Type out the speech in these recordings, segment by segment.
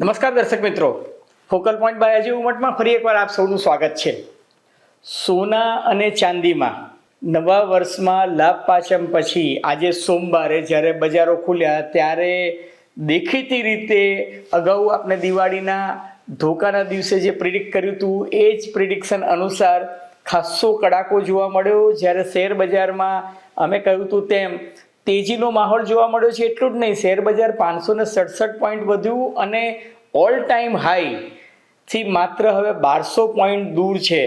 નમસ્કાર દર્શક મિત્રો. ફોકલ પોઈન્ટ બાય અજય ઉમટમાં ફરી એકવાર આપ સૌનું સ્વાગત છે. સોના અને ચાંદીમાં નવા વર્ષમાં લાભ પાચમ પછી આજે સોમવારે જ્યારે બજારો ખુલ્યા ત્યારે દેખીતી રીતે અગાઉ આપણે દિવાળીના ધોકાના દિવસે જે પ્રિડિક્ટ કર્યું હતું, એ જ પ્રિડિક્શન અનુસાર ખાસ્સો કડાકો જોવા મળ્યો. જ્યારે શેર બજારમાં અમે કહ્યું હતું તેમ તેજીનો માહોલ જોવા મળ્યો છે એટલું જ નહીં, શેર બજાર પાંચસો ને સડસઠ પોઈન્ટ વધ્યું અને ઓલ ટાઈમ હાઈ થી માત્ર હવે બારસો પોઈન્ટ દૂર છે.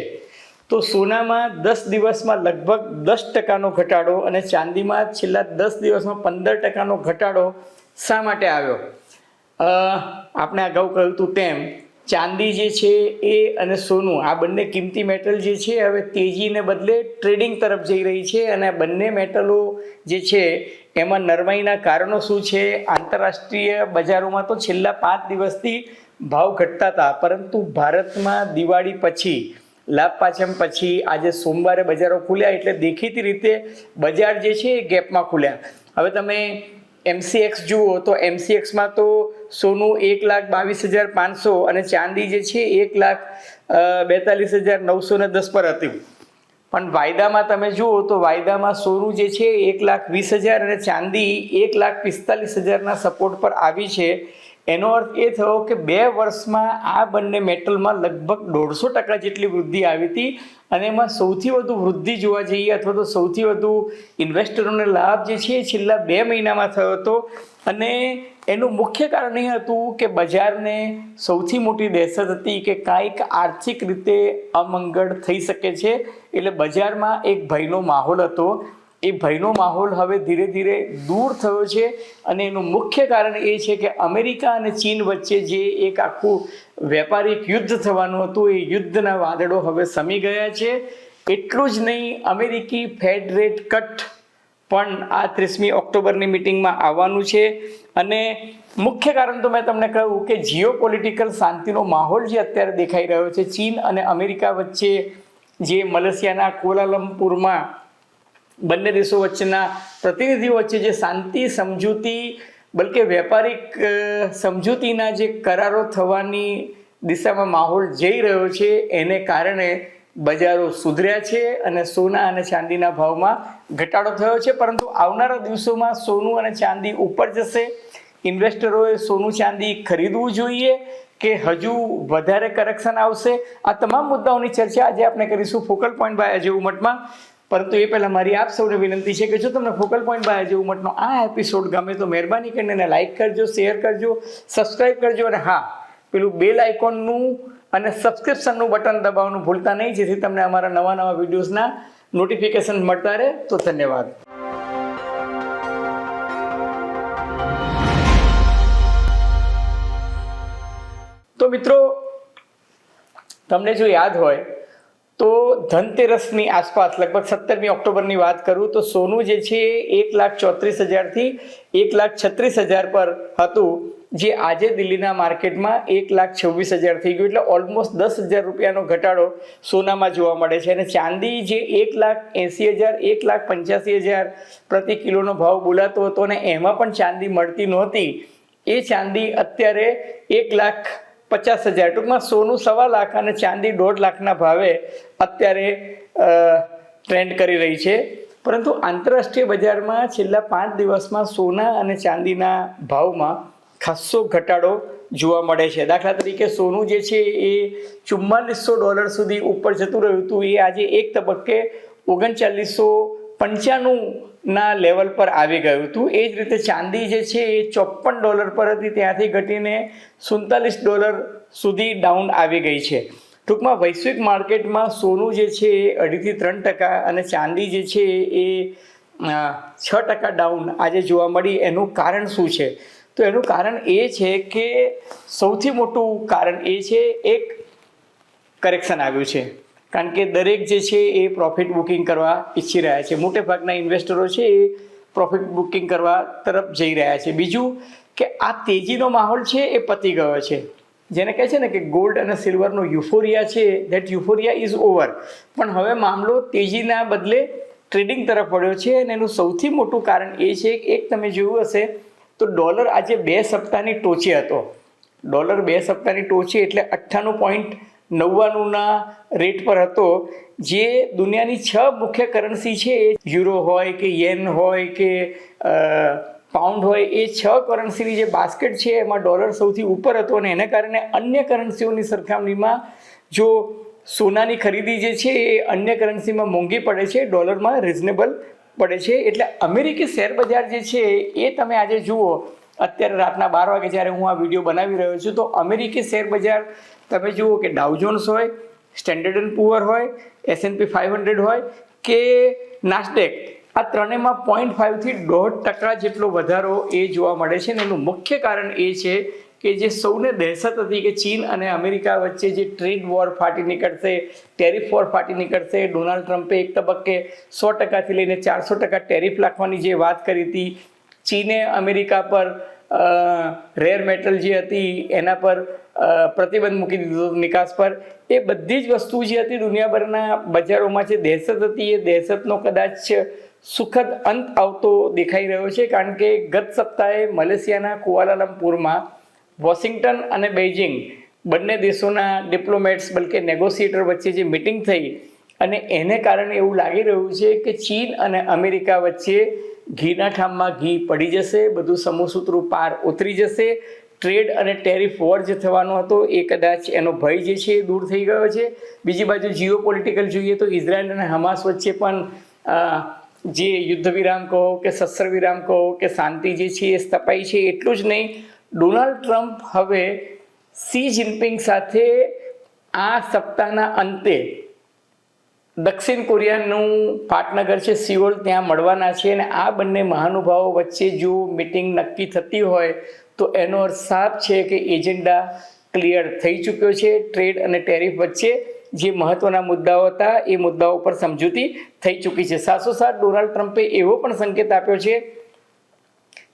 તો સોનામાં દસ દિવસમાં લગભગ દસ ટકાનો ઘટાડો અને ચાંદીમાં છેલ્લા દસ દિવસમાં પંદર ટકાનો ઘટાડો શા માટે આવ્યો? આપણે અગાઉ કહ્યું હતું તેમ ચાંદી જે છે એ અને સોનું, આ બંને કિંમતી મેટલ જે છે, હવે તેજીને બદલે ટ્રેડિંગ તરફ જઈ રહી છે અને આ બંને મેટલો જે છે, એમાં નરમાઈના કારણો શું છે? આંતરરાષ્ટ્રીય બજારોમાં તો છેલ્લા પાંચ દિવસથી ભાવ ઘટતા હતા, પરંતુ ભારતમાં દિવાળી પછી, લાભ પાછમ પછી, આજે સોમવારે બજારો ખુલ્યા, એટલે દેખીતી રીતે બજાર જે છે એ ગેપમાં ખુલ્યા. હવે તમે એમસીએક્સ જુઓ તો એમસીએક્સમાં તો સોનું એક લાખ બાવીસ હજાર પાંચસો અને ચાંદી જે છે એક લાખ બેતાલીસ હજાર નવસો ને દસ પર હતું. પણ વાયદામાં તમે જુઓ તો વાયદામાં સોનું જે છે એક લાખ વીસ હજાર અને ચાંદી એક લાખ પિસ્તાલીસ હજારના સપોર્ટ પર આવી છે. એનો અર્થ એ થયો કે બે વર્ષમાં આ બંને મેટલમાં લગભગ દોઢસો ટકા જેટલી વૃદ્ધિ આવી હતી અને એમાં સૌથી વધુ વૃદ્ધિ જોવા જઈએ અથવા તો સૌથી વધુ ઇન્વેસ્ટરોને લાભ જે છે એ છેલ્લા બે મહિનામાં થયો હતો. અને એનું મુખ્ય કારણ એ હતું કે બજારને સૌથી મોટી દહેશત હતી કે કાંઈક આર્થિક રીતે અમંગળ થઈ શકે છે. એટલે બજારમાં એક ભયનો માહોલ હતો. એ ભયનો માહોલ હવે ધીરે ધીરે દૂર થયો છે અને એનું મુખ્ય કારણ એ છે કે અમેરિકા અને ચીન વચ્ચે જે એક આખું વેપારિક યુદ્ધ થવાનું હતું, એ યુદ્ધના વાદળો હવે સમી ગયા છે. એટલું જ નહીં, અમેરિકી ફેડ રેટ કટ પણ આ ત્રીસમી ઓક્ટોબરની મિટિંગમાં આવવાનું છે. અને મુખ્ય કારણ તો મેં તમને કહ્યું કે જીઓ પોલિટિકલ શાંતિનો માહોલ જે અત્યારે દેખાઈ રહ્યો છે, ચીન અને અમેરિકા વચ્ચે જે મલેશિયાના કોલાલમપુરમાં બંને દેશો વચ્ચેના પ્રતિનિધિઓ વચ્ચે જે શાંતિ, સમજૂતી, બલકે વેપારિક સમજૂતીના જે કરારો થવાની દિશામાં માહોલ જઈ રહ્યો છે, એને કારણે બજારો સુધર્યા છે અને સોના અને ચાંદીના ભાવમાં ઘટાડો થયો છે. પરંતુ આવનારા દિવસોમાં સોનું અને ચાંદી ઉપર જશે. ઇન્વેસ્ટરોએ સોનું, ચાંદી ખરીદવું જોઈએ કે હજુ વધારે કરેક્શન આવશે? આ તમામ મુદ્દાઓની ચર્ચા આજે આપણે કરીશું ફોકલ પોઈન્ટ બાય અજય ઉમટમાં. પરંતુ એ પહેલાં મારી આપ સૌને વિનંતી છે કે જો તમને ફોકલ પોઈન્ટ બાય જેવું મટનો આ એપિસોડ ગમે તો મહેરબાની કરીને એને લાઇક કરજો શેર કરજો સબસ્ક્રાઈબ કરજો અને હા, પેલું બેલ આઇકોનનું અને સબસ્ક્રિપ્શનનું બટન દબાવવાનું ભૂલતા નહીં, જેથી તમને અમારા નવા નવા વિડીયોઝના નોટિફિકેશન મળતા રહે. તો ધન્યવાદ. તો મિત્રો, તમને જો યાદ હોય તો ધનતેરસની આસપાસ, લગભગ સત્તરમી ઓક્ટોબરની વાત કરું, તો સોનું જે છે એ એક લાખ ચોત્રીસ હજારથી એક લાખ છત્રીસ હજાર પર હતું, જે આજે દિલ્હીના માર્કેટમાં એક લાખ છવ્વીસ હજાર થઈ ગયું. એટલે ઓલમોસ્ટ દસ હજાર રૂપિયાનો ઘટાડો સોનામાં જોવા મળે છે. અને ચાંદી જે એક લાખ એંસી હજાર, એક લાખ પંચ્યાસી હજાર પ્રતિ કિલોનો ભાવ બોલાતો હતો અને એમાં પણ ચાંદી મળતી નહોતી. એ ચાંદી અત્યારે એક લાખ પચાસ હજાર, ટૂંકમાં સોનું સવા લાખ અને ચાંદી દોઢ લાખના ભાવે અત્યારે ટ્રેન્ડ કરી રહી છે. પરંતુ આંતરરાષ્ટ્રીય બજારમાં છેલ્લા પાંચ દિવસમાં સોના અને ચાંદીના ભાવમાં ખાસ્સો ઘટાડો જોવા મળે છે. દાખલા તરીકે સોનું જે છે એ ચુમ્માલીસો ડોલર સુધી ઉપર જતું રહ્યું હતું. એ આજે એક તબક્કે ઓગણચાલીસો પંચાણુંના લેવલ પર આવી ગયું હતું. એ જ રીતે ચાંદી જે છે એ ચોપન ડોલર પર હતી. ત્યાંથી ઘટીને સુડતાલીસ ડોલર સુધી ડાઉન આવી ગઈ છે. ટૂંકમાં વૈશ્વિક માર્કેટમાં સોનું જે છે એ અઢીથી ત્રણ ટકા અને ચાંદી જે છે એ છ ટકા ડાઉન આજે જોવા મળી. એનું કારણ શું છે? તો એનું કારણ એ છે કે સૌથી મોટું કારણ એ છે, એક કરેક્શન આવ્યું છે. કારણ કે દરેક જે છે એ પ્રોફિટ બુકિંગ કરવા ઈચ્છી રહ્યા છે. મોટે ભાગના ઇન્વેસ્ટરો છે એ પ્રોફિટ બુકિંગ કરવા તરફ જઈ રહ્યા છે. બીજું કે આ તેજીનો માહોલ છે એ પતી ગયો છે. જેને કહે છે ને કે ગોલ્ડ અને સિલ્વરનો યુફોરિયા છે ધેટ યુફોરિયા ઇઝ ઓવર પણ હવે મામલો તેજીના બદલે ટ્રેડિંગ તરફ વળ્યો છે અને એનું સૌથી મોટું કારણ એ છે કે એક તમે જોયું હશે, તો ડોલર આજે બે સપ્તાહની ટોચે હતો. ડોલર બે સપ્તાહની ટોચે એટલે અઠ્ઠાણું પોઈન્ટ નવ્વાણુંના રેટ પર હતો, જે દુનિયાની છ મુખ્ય કરન્સી છે, એ યુરો હોય કે યેન હોય કે પાઉન્ડ હોય એ છ કરન્સીની જે બાસ્કેટ છે, એમાં ડોલર સૌથી ઉપર હતો અને એને કારણે અન્ય કરન્સીઓની સરખામણીમાં જો સોનાની ખરીદી જે છે, એ અન્ય કરન્સીમાં મોંઘી પડે છે ડોલરમાં રિઝનેબલ પડે છે. એટલે અમેરિકી શેર બજાર જે છે, એ તમે આજે જુઓ, અત્યારે રાતના બાર વાગે જ્યારે હું આ વીડિયો બનાવી રહ્યો છું, તો અમેરિકી શેર બજાર તમે જુઓ કે ડાઉજોન્સ હોય સ્ટેન્ડર્ડ એન્ડ પુઅર હોય S and P five hundred હોય કે નાસ્ડેક આ ત્રણેયમાં પોઈન્ટ ફાઇવથી દોઢ ટકા જેટલો વધારો એ જોવા મળે છે અને એનું મુખ્ય કારણ એ છે કે જે સૌને દહેશત હતી કે ચીન અને અમેરિકા વચ્ચે જે ટ્રેડ વોર ફાટી નીકળશે ટેરિફ વોર ફાટી નીકળશે, ડોનાલ્ડ ટ્રમ્પે એક તબક્કે સો ટકાથી લઈને ચારસો ટકા ટેરિફ લાખવાની જે વાત કરી હતી, ચીને અમેરિકા પર રેર મેટલ જે હતી એના પર પ્રતિબંધ મૂકી દીધો નિકાસ પર. એ બધી જ વસ્તુ જે હતી દુનિયાભરના બજારોમાં જે દહેશત હતી એ દહેશતનો કદાચ સુખદ અંત આવતો દેખાઈ રહ્યો છે કારણ કે ગત સપ્તાહે મલેશિયાના કુઆલાલમપુરમાં વોશિંગ્ટન અને બેઇજિંગ બંને દેશોના ડિપ્લોમેટ્સ બલકે નેગોશિએટર વચ્ચે જે મિટિંગ થઈ અને એને કારણે એવું લાગી રહ્યું છે કે ચીન અને અમેરિકા વચ્ચે ઘીના ઠામમાં ઘી પડી જશે, બધું સમૂહસૂત્રું પાર ઉતરી જશે, ટ્રેડ અને ટેરિફ વોર જે થવાનો હતો એ કદાચ એનો ભય જે છે એ દૂર થઈ ગયો છે. બીજી બાજુ જીઓ પોલિટિકલ જોઈએ તો ઇઝરાયલ અને હમાસ વચ્ચે પણ જે યુદ્ધ વિરામ કહો કે શસ્ત્ર વિરામ કહો કે શાંતિ જે છે એ સ્થપાઈ છે, એટલું જ નહીં. ડોનાલ્ડ ટ્રમ્પ હવે સી જિનપિંગ સાથે આ સપ્તાહના અંતે દક્ષિણ કોરિયાનું પાટનગર છે, સિઓલ ત્યાં મળવાના છે અને આ બંને મહાનુભાવો વચ્ચે જો મિટિંગ નક્કી થતી હોય તો એનો અર્થ સાફ છે કે એજન્ડા ક્લિયર થઈ ચૂક્યો છે, ટ્રેડ અને ટેરિફ વચ્ચે. જે મહત્વના મુદ્દાઓ હતા, એ મુદ્દાઓ પર સમજૂતી થઈ ચૂકી છે. સાથોસાથ ડોનાલ્ડ ટ્રમ્પે એવો પણ સંકેત આપ્યો છે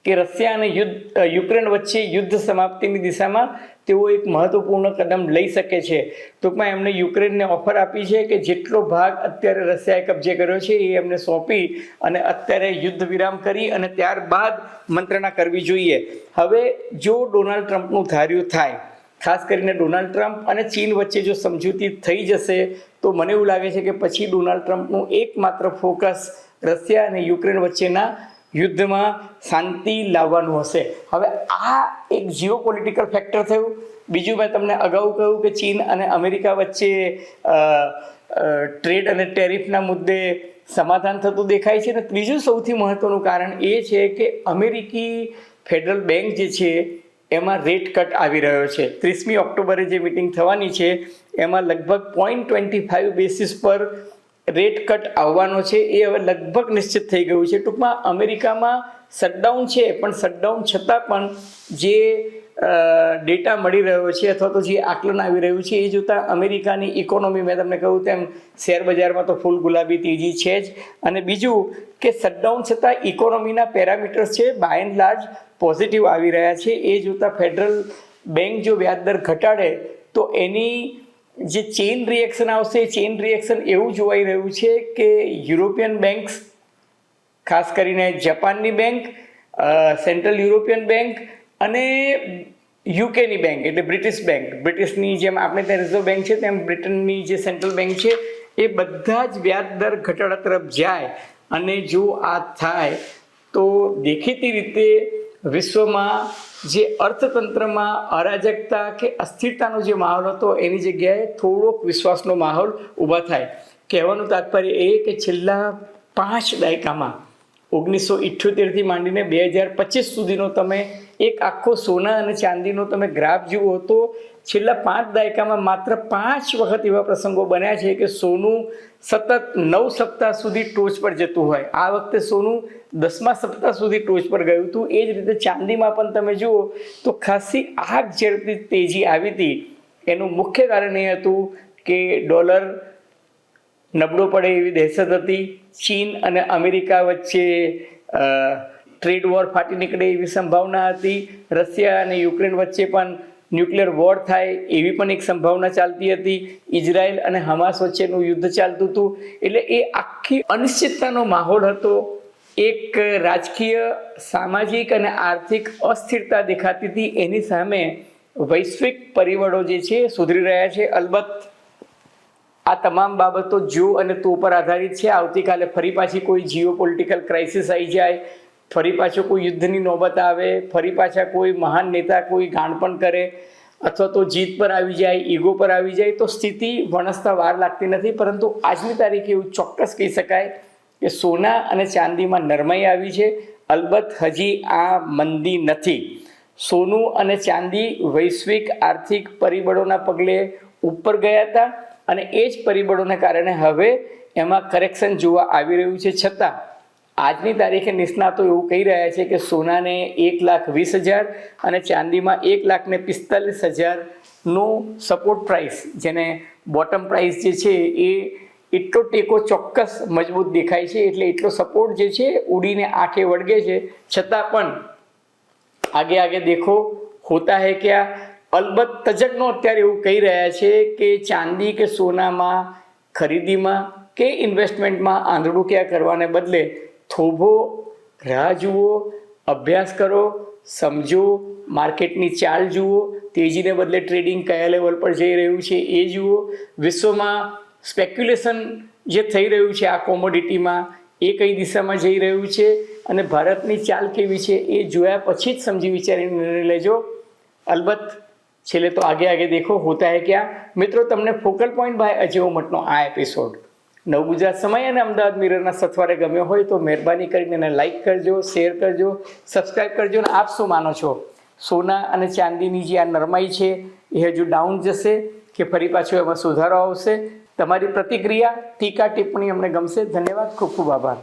કે રશિયા અને યુદ્ધ યુક્રેન વચ્ચે યુદ્ધ સમાપ્તિની દિશામાં તેઓ એક મહત્વપૂર્ણ કદમ લઈ શકે છે. ટૂંકમાં એમણે યુક્રેનને ઓફર આપી છે કે જેટલો ભાગ અત્યારે રશિયાએ કબજે કર્યો છે, એ એમને સોંપી અને અત્યારે યુદ્ધ વિરામ કરી અને ત્યારબાદ મંત્રણા કરવી જોઈએ. હવે જો ડોનાલ્ડ ટ્રમ્પનું ધાર્યું થાય ખાસ કરીને ડોનાલ્ડ ટ્રમ્પ અને ચીન વચ્ચે જો સમજૂતી થઈ જશે, તો મને એવું લાગે છે કે પછી ડોનાલ્ડ ટ્રમ્પનું એકમાત્ર ફોકસ રશિયા અને યુક્રેન વચ્ચેના યુદ્ધમાં શાંતિ લાવવાનું હશે. હવે આ એક જીઓ પોલિટિકલ ફેક્ટર થયું. બીજું મેં તમને અગાઉ કહ્યું કે ચીન અને અમેરિકા વચ્ચે ટ્રેડ અને ટેરિફના મુદ્દે સમાધાન થતું દેખાય છે. અને ત્રીજું સૌથી મહત્વનું કારણ એ છે કે અમેરિકી ફેડરલ બેંક જે છે એમાં રેટ કટ આવી રહ્યો છે. ત્રીસમી ઓક્ટોબરે જે મિટિંગ થવાની છે, એમાં લગભગ પોઈન્ટ ટ્વેન્ટી ફાઇવ બેસિસ પર રેટ કટ આવવાનો છે. એ હવે લગભગ નિશ્ચિત થઈ ગયું છે. ટૂંકમાં અમેરિકામાં શટડાઉન છે, પણ શટડાઉન છતાં પણ જે ડેટા મળી રહ્યો છે અથવા તો જે આકલન આવી રહ્યું છે એ જોતાં અમેરિકાની ઇકોનોમી મેં તમને કહ્યું તેમ શેર બજારમાં તો ફૂલ ગુલાબી તેજી છે જ. અને બીજું કે શટડાઉન છતાં ઇકોનોમીના પેરામીટર્સ છે બાય એન્ડ લાર્જ પોઝિટિવ આવી રહ્યા છે. એ જોતાં ફેડરલ બેંક જો વ્યાજદર ઘટાડે તો એની જે ચેઇન રિએક્શન આવશે એ ચેઇન રિએક્શન એવું જોવાઈ રહ્યું છે કે યુરોપિયન બેંક્સ ખાસ કરીને જાપાનની બેંક સેન્ટ્રલ યુરોપિયન બેંક અને યુકેની બેંક એટલે બ્રિટિશ બેંક બ્રિટિશની જેમ આપણે ત્યાં રિઝર્વ બેંક છે, તેમ બ્રિટનની જે સેન્ટ્રલ બેંક છે, એ બધા જ વ્યાજ દર ઘટાડા તરફ જાય. અને જો આ થાય, તો દેખીતી રીતે વિશ્વમાં જે અર્થતંત્રમાં અરાજકતા કે અસ્થિરતાનો જે માહોલ હતો, એની જગ્યાએ થોડોક વિશ્વાસનો માહોલ ઊભા થાય. કહેવાનું તાત્પર્ય એ કે છેલ્લા પાંચ દાયકામાં, ઓગણીસો ઇઠ્યોતેરથી માંડીને બે હજાર પચીસ સુધીનો તમે એક આખો સોના અને ચાંદીનો તમે ગ્રાફ જુઓ તો છેલ્લા પાંચ દાયકામાં માત્ર પાંચ વખત એવા પ્રસંગો બન્યા છે કે સોનું સતત નવ સપ્તાહ સુધી ટોચ પર જતું હોય. આ વખતે સોનું દસમા સપ્તાહ સુધી ટોચ પર ગયું હતું. એ જ રીતે ચાંદીમાં પણ તમે જુઓ તો ખાસી આગ ઝડપી તેજી આવી હતી. એનું મુખ્ય કારણ એ હતું કે ડોલર નબળો પડે એવી દહેશત હતી. ચીન અને અમેરિકા વચ્ચે ટ્રેડ વોર ફાટી નીકળે એવી સંભાવના હતી. રશિયા અને યુક્રેન વચ્ચે પણ ન્યુક્લિયર વોર થાય એવી પણ એક સંભાવના ચાલતી હતી. ઇઝરાયલ અને હમાસ વચ્ચેનું યુદ્ધ ચાલતું હતું. એટલે એ આખી અનિશ્ચિતતાનો માહોલ હતો. એક રાજકીય, સામાજિક અને આર્થિક અસ્થિરતા દેખાતી હતી. એની સામે વૈશ્વિક પરિબળો જે છે સુધરી રહ્યા છે. અલબત્ત આ તમામ બાબતો જો અને તો પર આધારિત છે. આવતીકાલે ફરી પાછી કોઈ જીઓ પોલિટિકલ ક્રાઇસિસ આવી જાય. ફરી પાછો કોઈ યુદ્ધની નોબત આવે, ફરી પાછા કોઈ મહાન નેતા કોઈ ગાણપણ કરે, અથવા તો જીત પર આવી જાય, ઈગો પર આવી જાય, તો સ્થિતિ વણસતા વાર લાગતી નથી. પરંતુ આજની તારીખે એવું ચોક્કસ કહી શકાય કે સોના અને ચાંદીમાં નરમાઈ આવી છે. અલબત્ત હજી આ મંદી નથી. સોનું અને ચાંદી વૈશ્વિક આર્થિક પરિબળોના પગલે ઉપર ગયા હતા અને એ જ પરિબળોને કારણે હવે એમાં કરેક્શન જોવા આવી રહ્યું છે. છતાં આજની તારીખે નિષ્ણાતો એવું કહી રહ્યા છે કે સોનાને એક લાખ વીસ હજાર અને ચાંદીમાં એક લાખ ને પિસ્તાલીસ હજારનું સપોર્ટ પ્રાઇસ જેને બોટમ પ્રાઇસ જે છે એ એટલો ટેકો ચોક્કસ મજબૂત દેખાય છે, એટલે એટલો સપોર્ટ જે છે ઉડીને આંખે વળગે છે. છતાં પણ આગે આગે દેખો, હોતા હે ક્યાં? અલબત્ત તજજ્ઞો અત્યારે એવું કહી રહ્યા છે કે ચાંદી કે સોનામાં ખરીદીમાં કે ઇન્વેસ્ટમેન્ટમાં આંધળું ક્યાં કરવાને બદલે થોભો, રાહ જુઓ, અભ્યાસ કરો, સમજો, માર્કેટની ચાલ જુઓ, તેજીને બદલે ટ્રેડિંગ કયા લેવલ પર જઈ રહ્યું છે એ જુઓ. વિશ્વમાં સ્પેક્યુલેશન જે થઈ રહ્યું છે આ કોમોડિટીમાં એ કઈ દિશામાં જઈ રહ્યું છે અને ભારતની ચાલ કેવી છે એ જોયા પછી જ સમજી વિચારીને નિર્ણય લેજો. અલબત્ત છેલ્લે તો આગે આગે દેખો, હોતા હે ક્યાં? મિત્રો, તમને ફોકલ પોઈન્ટ બાય અજય ઉમટનો આ એપિસોડ નવ ગુજરાત સમય અને અમદાવાદ મિરરના સથવારે ગમ્યો હોય તો મહેરબાની કરીને એને લાઇક કરજો શેર કરજો સબસ્ક્રાઇબ કરજો અને આપ શું માનો છો? સોના અને ચાંદીની જે આ નરમાઈ છે, એ હજુ ડાઉન જશે કે ફરી પાછો એમાં સુધારો આવશે? તમારી પ્રતિક્રિયા, ટીકા, ટિપ્પણી અમને ગમશે. ધન્યવાદ. ખૂબ ખૂબ આભાર.